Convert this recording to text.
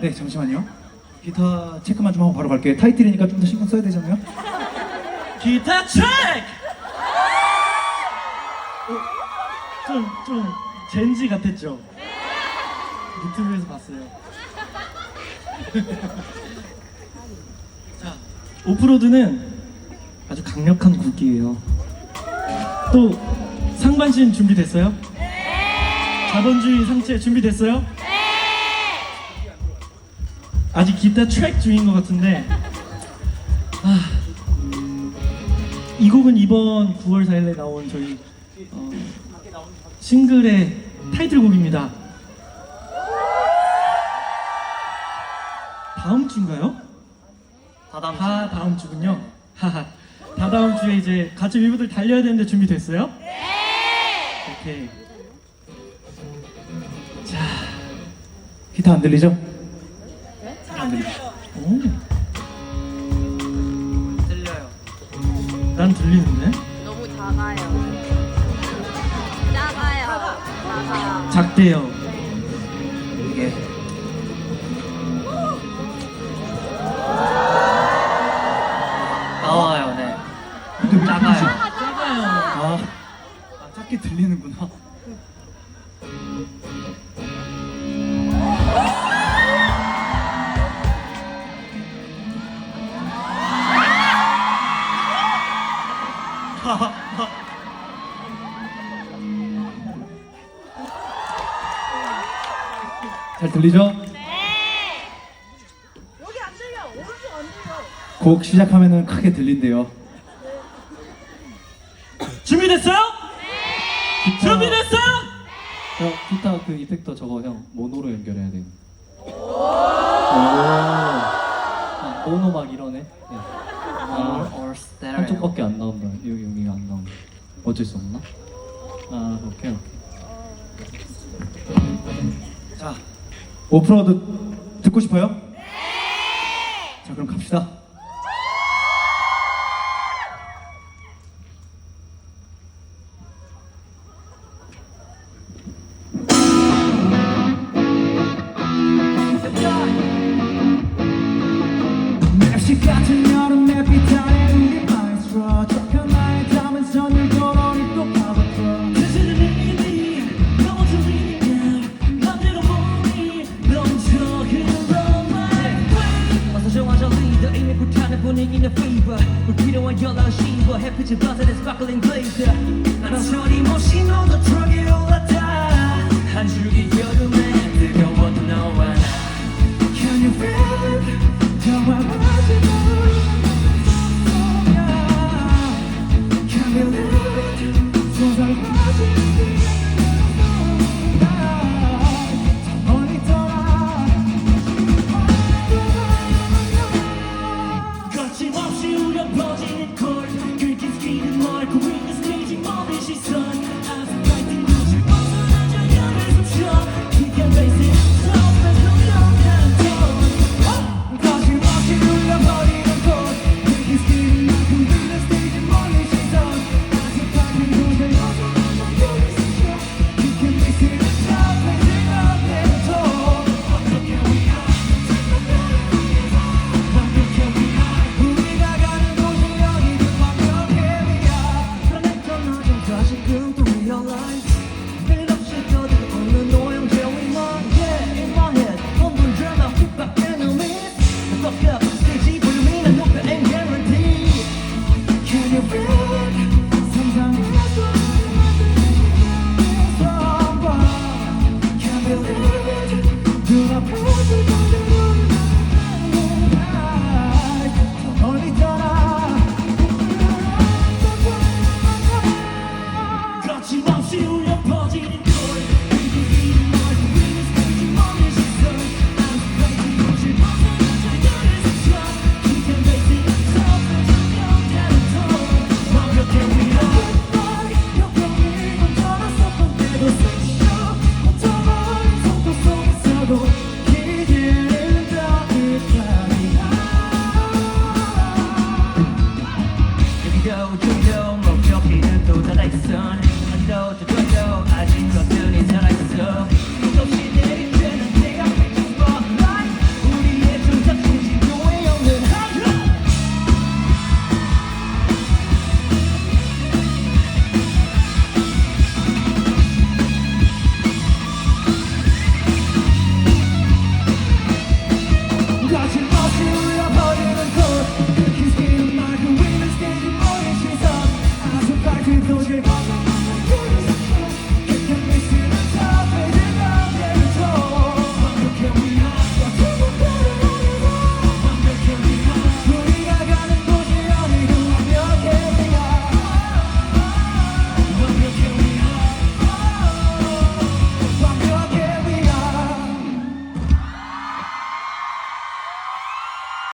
네, 잠시만요. 기타 체크만 좀 하고 바로 갈게요. 타이틀이니까 좀 더 신경 써야 되잖아요. 기타 체크! 좀, 좀, 젠지 같았죠? 유튜브에서 봤어요. 자, 오프로드는 아주 강력한 국기예요. 또, 상반신 준비됐어요? 자본주의 상체 준비됐어요? 아직 기타 트랙 중인 것 같은데, 아, 이 곡은 이번 9월 4일에 나온 저희 어, 싱글의 타이틀곡입니다. 다음 주인가요? 다 다음 다 다음 주군요. 하하. 다 다음 주에 이제 같이 위브들 달려야 되는데 준비됐어요? 네. 오케이. 기타 안 들리죠? 난 들리는데. 너무 작아요. 작아요. 작아요. 작대요. 이게 잘 들리죠? 여기 안 들려. 오른쪽 안 들려. 곡 시작하면은 크게 들린대요. 준비됐어요? 준비됐어요? 어, 기타 그 이펙터 저거 형 모노로 연결해야 돼요. 오. 아, 모노 막 이러네. 네. 아. 한쪽밖에 안 나온다. 여기 여기가 안 나온다. 어쩔 수 없나? 아, 오케이 오케이. 자, 오프로드 듣고 싶어요? 네! 자, 그럼 갑시다. 날씨 같은 Your love sheen, but head pitch and and sparkling blazer.